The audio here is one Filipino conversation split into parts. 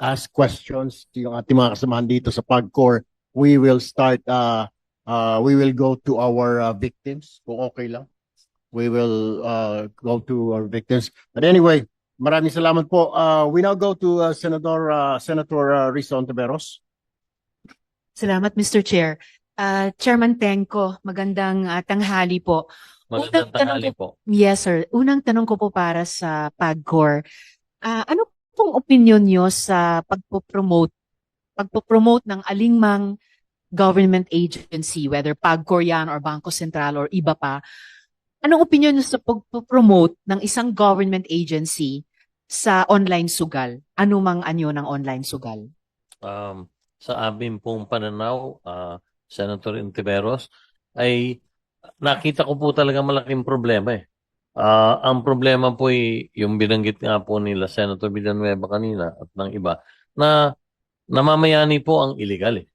ask questions yung ating mga kasamahan dito sa PAGCOR, we will start, uh, uh, we will go to our uh, victims, kung okay lang. We will uh, go to our victims. But anyway, maraming salamat po. Uh, we now go to uh, Senator uh, Senator uh, Risa Ontiveros. Salamat, Mr. Chair. Ah, Chairman Tenko, magandang ah, tanghali po. Magandang Unang tanong tanghali po. Yes, sir. Unang tanong ko po para sa PAGCOR. Ah, ano pong opinion nyo sa pagpo-promote pagpo-promote ng alingmang government agency, whether PAGCOR yan or Bangko Sentral or iba pa, anong opinion nyo sa pagpo-promote ng isang government agency sa online sugal? Ano mang anyo ng online sugal? Um, sa amin pong pananaw, ah, Senator Intiveros, ay nakita ko po talaga malaking problema eh. Ah, ang problema po ay yung binanggit nga po nila Senator Villanueva kanina at ng iba na namamayani po ang illegal eh.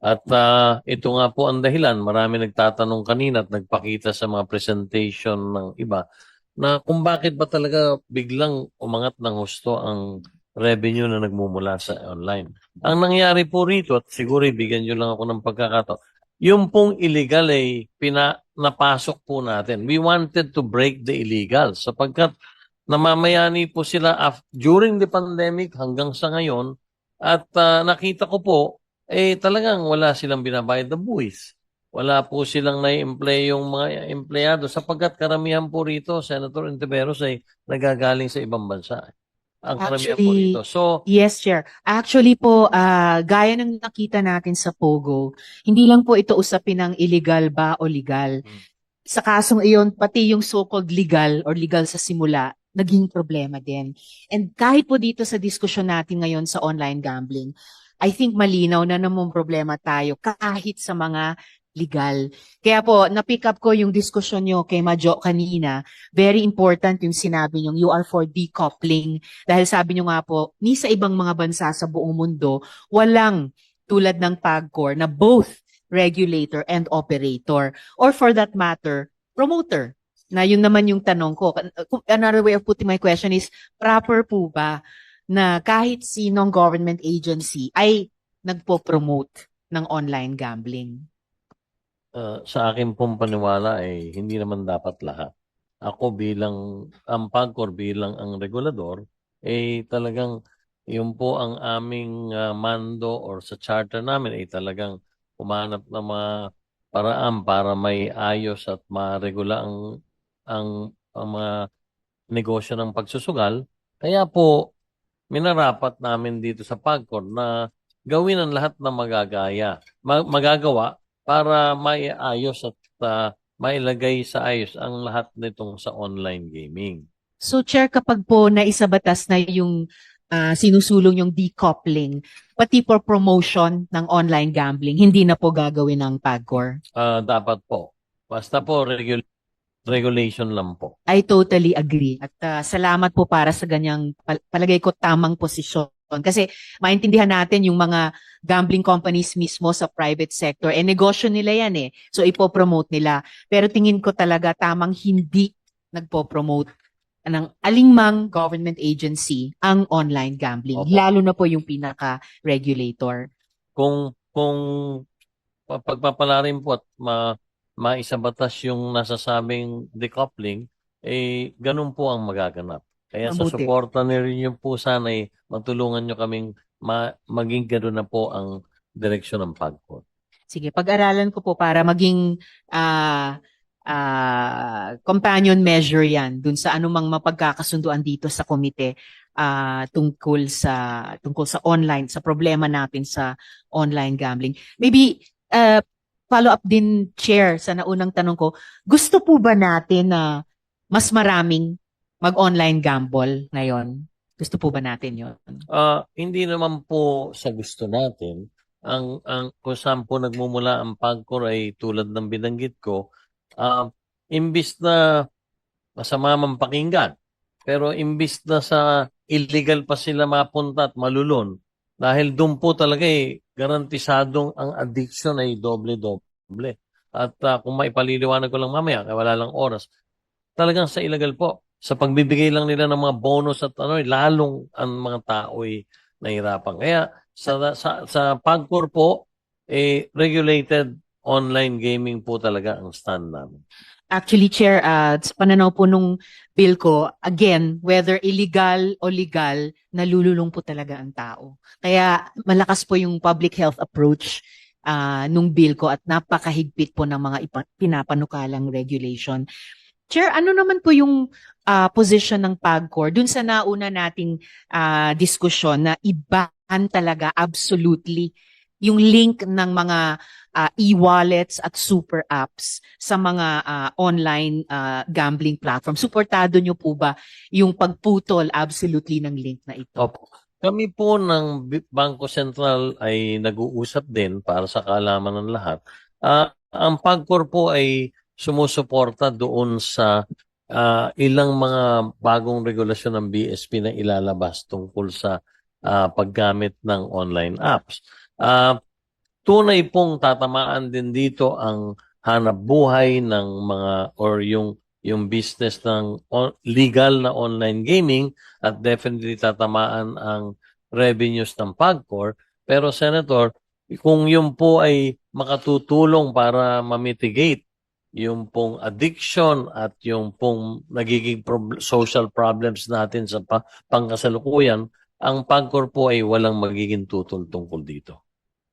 At ah, ito nga po ang dahilan, marami nagtatanong kanina at nagpakita sa mga presentation ng iba na kung bakit ba talaga biglang umangat ng husto ang revenue na nagmumula sa online. Ang nangyari po rito, at siguro ibigyan nyo lang ako ng pagkakato, yung pong illegal ay pina, napasok po natin. We wanted to break the illegal sapagkat namamayani po sila af- during the pandemic hanggang sa ngayon at ah, nakita ko po, eh talagang wala silang binabayad na buwis. Wala po silang na-employ yung mga empleyado sapagkat karamihan po rito, Senator Intiveros, ay nagagaling sa ibang bansa. Ang karamihan po Actually, rito. So, Yes, Chair. Actually po, ah, gaya ng nakita natin sa Pogo, hindi lang po ito usapin ng illegal ba o legal. Hmm. Sa kasong iyon, pati yung so-called legal or legal sa simula, naging problema din. And kahit po dito sa diskusyon natin ngayon sa online gambling, I think malinaw na namang problema tayo kahit sa mga legal. Kaya po, na-pick up ko yung diskusyon nyo kay Majo kanina. Very important yung sinabi nyo, you are for decoupling dahil sabi nyo nga po, ni sa ibang mga bansa sa buong mundo, walang tulad ng PAGCOR na both regulator and operator. Or for that matter, promoter. Na yun naman yung tanong ko. Another way of putting my question is, proper po ba na kahit sinong government agency ay nagpo-promote ng online gambling? Uh, sa akin pong paniwala ay hindi naman dapat lahat. Ako bilang ang PAGCOR bilang ang regulador eh talagang yun po ang aming uh, mando or sa charter namin ay talagang umanap ng mga paraan para may ayos at maregula ang ang, ang mga negosyo ng pagsusugal. Kaya po minarapat namin dito sa PAGCOR na gawin ang lahat na magagaya, ma- magagawa para maiayos at uh, mailagay sa ayos ang lahat nitong sa online gaming. So, Chair, kapag po naisabatas na yung ah, sinusulong yung decoupling, pati for promotion ng online gambling, hindi na po gagawin ng PAGCOR. Ah, dapat po. Basta po regul- regulation lang po. I totally agree. At ah, salamat po para sa ganyang pal- palagay ko tamang posisyon. Kasi maintindihan natin yung mga gambling companies mismo sa private sector. Eh, negosyo nila yan eh. So, ipopromote nila. Pero tingin ko talaga tamang hindi nagpo-promote ng alingmang government agency ang online gambling. Opo. Lalo na po yung pinaka-regulator. Kung kung pa- pagpapalarin po at ma maisabatas yung nasasabing decoupling, eh ganun po ang magaganap. Kaya sa Mabuti. suporta niyo po sana eh, matulungan nyo kaming ma- maging ganun na po ang direksyon ng PAGCOR. Sige, pag-aralan ko po para maging ah ah, companion measure yan dun sa anumang mapagkakasunduan dito sa komite ah, tungkol sa tungkol sa online sa problema natin sa online gambling. Maybe uh, follow up din chair sa naunang tanong ko. Gusto po ba natin na mas maraming mag-online gamble ngayon? Gusto po ba natin 'yon? Ah, hindi naman po sa gusto natin. Ang ang kung saan po nagmumula ang PAGCOR ay tulad ng binanggit ko, ah imbis na masama man pakinggan, pero imbis na sa illegal pa sila mapunta at malulon, dahil doon po talaga eh, garantisadong ang addiction ay doble-doble. At ah, kung maipaliliwanag ko lang mamaya, wala lang oras, talagang sa illegal po. Sa pagbibigay lang nila ng mga bonus at ano, lalong ang mga tao ay nahirapan. Kaya sa sa sa Pagcor po eh regulated online gaming po talaga ang stand namin. Actually, Chair, uh, sa pananaw po nung bill ko, again, whether illegal o legal, nalululong po talaga ang tao. Kaya malakas po yung public health approach uh, nung bill ko at napakahigpit po ng mga pinapanukalang regulation. Chair, ano naman po yung uh, position ng PAGCOR dun sa nauna nating uh, diskusyon na iban talaga absolutely yung link ng mga uh, e-wallets at super apps sa mga uh, online uh, gambling platform. Suportado nyo po ba yung pagputol absolutely ng link na ito? Opo. Kami po ng Bangko Sentral ay nag-uusap din para sa kaalaman ng lahat. Ah, ang Pagcor po ay sumusuporta doon sa ah, ilang mga bagong regulasyon ng BSP na ilalabas tungkol sa ah, paggamit ng online apps. Ah, tunay pong tatamaan din dito ang hanap buhay ng mga or yung yung business ng on- legal na online gaming at definitely tatamaan ang revenues ng PAGCOR. Pero Senator, kung yun po ay makatutulong para mamitigate yung pong addiction at yung pong nagiging prob- social problems natin sa pa- pangkasalukuyan, ang PAGCOR po ay walang magiging tutol tungkol dito.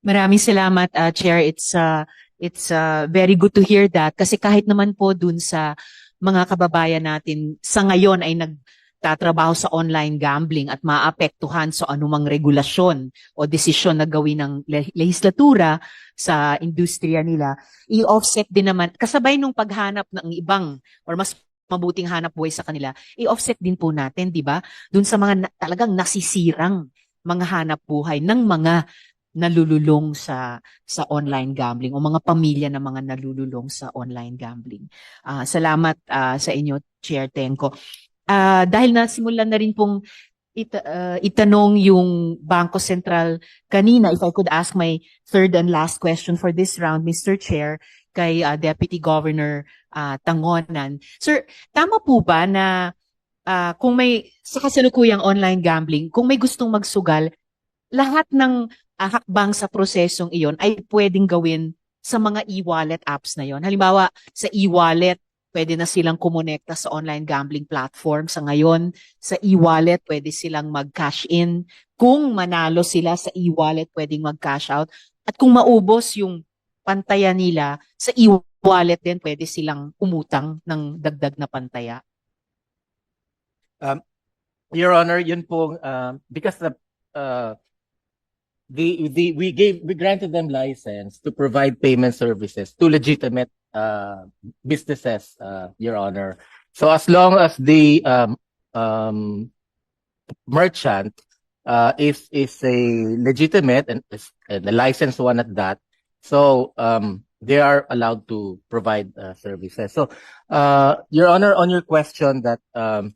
Maraming salamat, uh, Chair. It's uh, it's uh, very good to hear that kasi kahit naman po dun sa mga kababayan natin sa ngayon ay nagtatrabaho sa online gambling at maapektuhan sa anumang regulasyon o desisyon na gawin ng le- lehislatura sa industriya nila, i-offset din naman, kasabay nung paghanap ng ibang or mas mabuting hanap buhay sa kanila, i-offset din po natin, di ba? Dun sa mga na- talagang nasisirang mga hanap buhay ng mga nalululong sa sa online gambling o mga pamilya ng mga nalululong sa online gambling. Ah, salamat ah, sa inyo Chair Tenko. Ah, dahil nasimulan na rin pong ita, ah, itanong yung Bangko Sentral kanina, if I could ask my third and last question for this round, Mr. Chair, kay ah, Deputy Governor ah, Tangonan. Sir, tama po ba na ah, kung may sa kasalukuyang online gambling, kung may gustong magsugal, lahat ng ah, hakbang sa prosesong iyon ay pwedeng gawin sa mga e-wallet apps na yon. Halimbawa, sa e-wallet, pwede na silang kumonekta sa online gambling platform. Sa ngayon, sa e-wallet, pwede silang mag-cash in. Kung manalo sila sa e-wallet, pwedeng mag-cash out. At kung maubos yung pantaya nila, sa e-wallet din pwede silang umutang ng dagdag na pantaya. Your Honor, yun po, uh, because the, uh, the, the, we gave, we granted them license to provide payment services to legitimate, uh, businesses, uh, Your Honor. So as long as the, um, um, merchant, uh, is, is a legitimate and and a licensed one at that, so, um, they are allowed to provide, uh, services. So, uh, Your Honor, on your question that, um,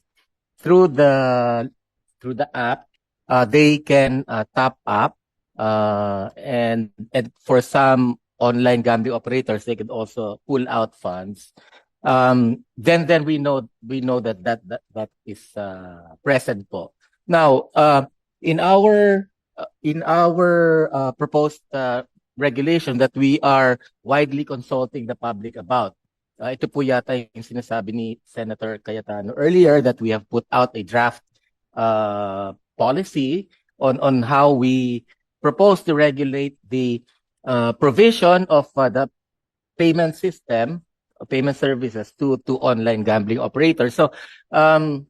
through the through the app uh, they can uh, top up uh, and and for some online gambling operators they could also pull out funds. Um then then we know we know that that that, that is uh, present po. Now uh, in our uh, in our uh, proposed uh, regulation that we are widely consulting the public about Uh, ito po yata yung sinasabi ni Senator Cayetano earlier that we have put out a draft uh, policy on on how we propose to regulate the uh, provision of uh, the payment system, payment services to to online gambling operators. So um,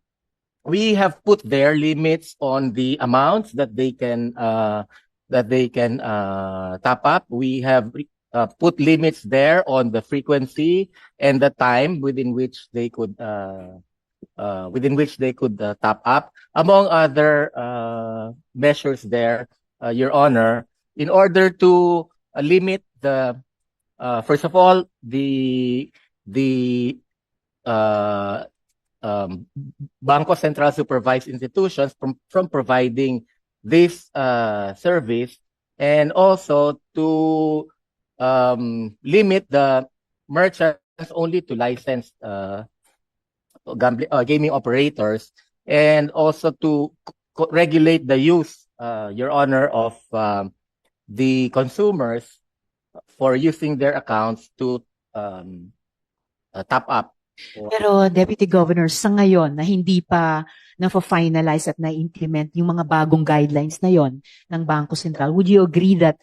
we have put their limits on the amounts that they can uh, that they can uh, top up. We have uh, put limits there on the frequency and the time within which they could uh, uh, within which they could uh, top up, among other uh, measures there, uh, Your Honor, in order to uh, limit the uh, first of all the the uh, um, Bangko Central supervised institutions from from providing this uh, service and also to um, limit the merchants only to licensed uh, gambling, uh, gaming operators and also to regulate the use uh, Your Honor, of um, the consumers for using their accounts to um, uh, top up. Pero Deputy Governor, sa ngayon na hindi pa na-finalize at na-implement yung mga bagong guidelines na yon ng Bangko Sentral, would you agree that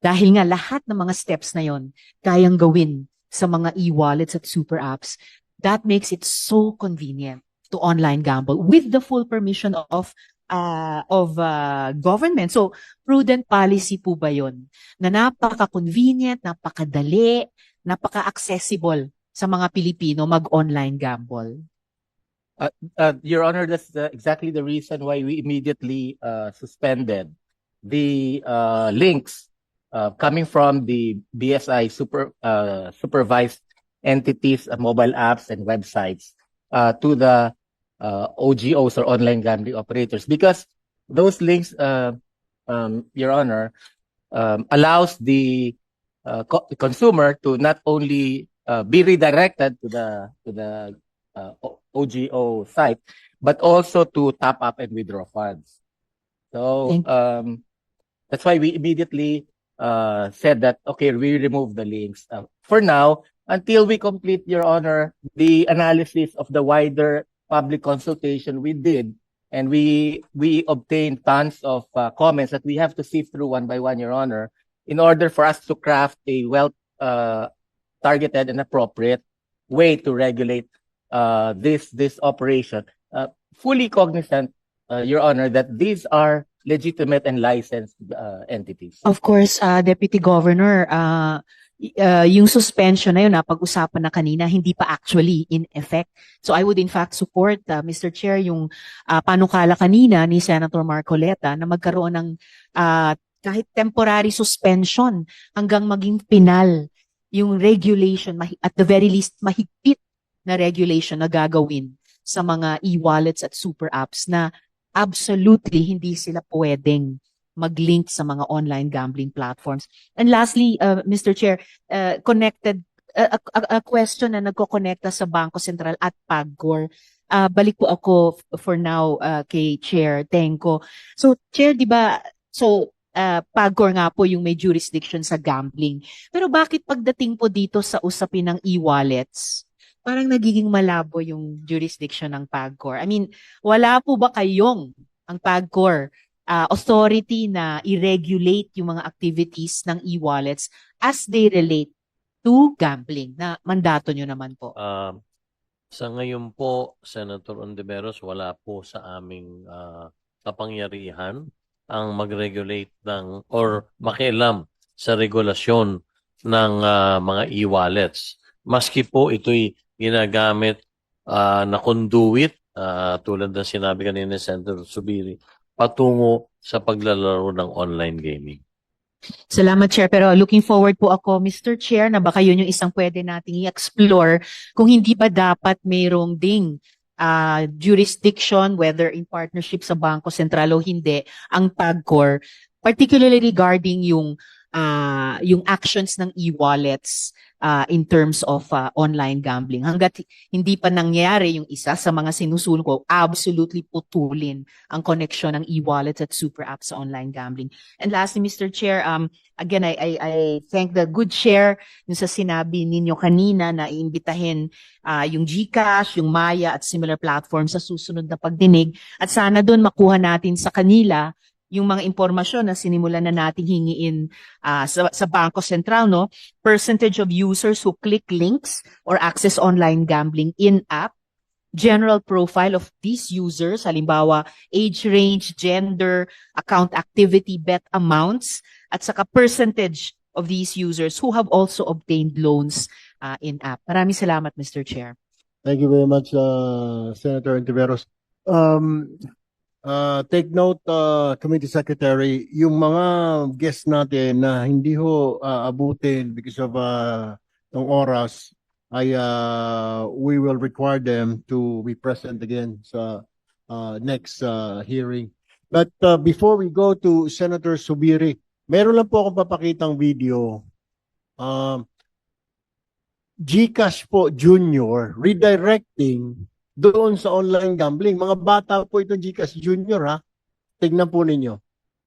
dahil nga lahat ng mga steps na yon kayang gawin sa mga e-wallets at super apps, that makes it so convenient to online gamble with the full permission of uh, of uh, government. So, prudent policy po ba yon na napaka-convenient, napakadali, napaka-accessible sa mga Pilipino mag-online gamble? Uh, Your Honor, that's the- exactly the reason why we immediately uh, suspended the uh, links uh, coming from the BSI super uh, supervised entities, uh, mobile apps, and websites uh, to the uh, OGOs or online gambling operators because those links, uh, um, Your Honor, um, allows the uh, co- consumer to not only uh, be redirected to the to the uh, O- OGO site, but also to top up and withdraw funds. So Thank- um, that's why we immediately uh, said that okay, we remove the links uh, for now until we complete, Your Honor, the analysis of the wider public consultation we did, and we we obtained tons of uh, comments that we have to sift through one by one, Your Honor, in order for us to craft a well uh, targeted and appropriate way to regulate uh, this this operation, uh, fully cognizant, uh, Your Honor, that these are legitimate and licensed uh, entities. Of course, uh, Deputy Governor, uh, uh, yung suspension na yun, na pag-usapan na kanina, hindi pa actually in effect. So I would in fact support, uh, Mr. Chair, yung uh, panukala kanina ni Senator Marcoleta na magkaroon ng uh, kahit temporary suspension hanggang maging pinal yung regulation, at the very least, mahigpit na regulation na gagawin sa mga e-wallets at super apps na absolutely hindi sila pwedeng mag-link sa mga online gambling platforms. And lastly, uh, Mr. Chair, uh, connected uh, a, a, a question na nagko-connecta sa Bangko Sentral at PAGCOR. Uh, balik po ako for now uh, kay Chair Tenko. So, Chair, di ba, so uh, PAGCOR nga po yung may jurisdiction sa gambling. Pero bakit pagdating po dito sa usapin ng e-wallets, parang nagiging malabo yung jurisdiction ng PAGCOR? I mean, wala po ba kayong ang PAGCOR uh, authority na i-regulate yung mga activities ng e-wallets as they relate to gambling na mandato nyo naman po. Ah, sa ngayon po, Senator Ontiveros, wala po sa aming kapangyarihan ang mag-regulate ng or makialam sa regulasyon ng ah, mga e-wallets. Maski po ito'y ginagamit ah, na conduit, ah, tulad ng sinabi kanina ni Senator Subiri, patungo sa paglalaro ng online gaming. Salamat, Chair. Pero looking forward po ako, Mr. Chair, na baka yun yung isang pwede nating i-explore kung hindi ba dapat mayroong ding ah, jurisdiction, whether in partnership sa Bangko Sentral o hindi, ang PAGCOR, particularly regarding yung ah, yung actions ng e-wallets ah, in terms of ah, online gambling. Hanggat hindi pa nangyari yung isa sa mga sinusulong ko, absolutely putulin ang connection ng e-wallets at super apps sa online gambling. And lastly, Mr. Chair, um, again, I, I, I thank the good share yung sa sinabi ninyo kanina na iimbitahin ah, yung GCash, yung Maya at similar platforms sa susunod na pagdinig. At sana doon makuha natin sa kanila yung mga impormasyon na sinimulan na nating hingiin ah, sa, sa Bangko Sentral, no? Percentage of users who click links or access online gambling in-app, general profile of these users, halimbawa, age range, gender, account activity, bet amounts, at saka percentage of these users who have also obtained loans uh, in-app. Maraming salamat, Mr. Chair. Thank you very much, uh, Senator Ontiveros. Um, uh, take note, uh, Committee Secretary, yung mga guests natin na hindi ho uh, abutin because of uh, ng oras, ay uh, we will require them to be present again sa uh, next uh, hearing. But uh, before we go to Senator Subiri, meron lang po akong papakitang video. Um, Gcash po Junior redirecting doon sa online gambling. Mga bata po ito Gcash Junior ha. Tignan po ninyo.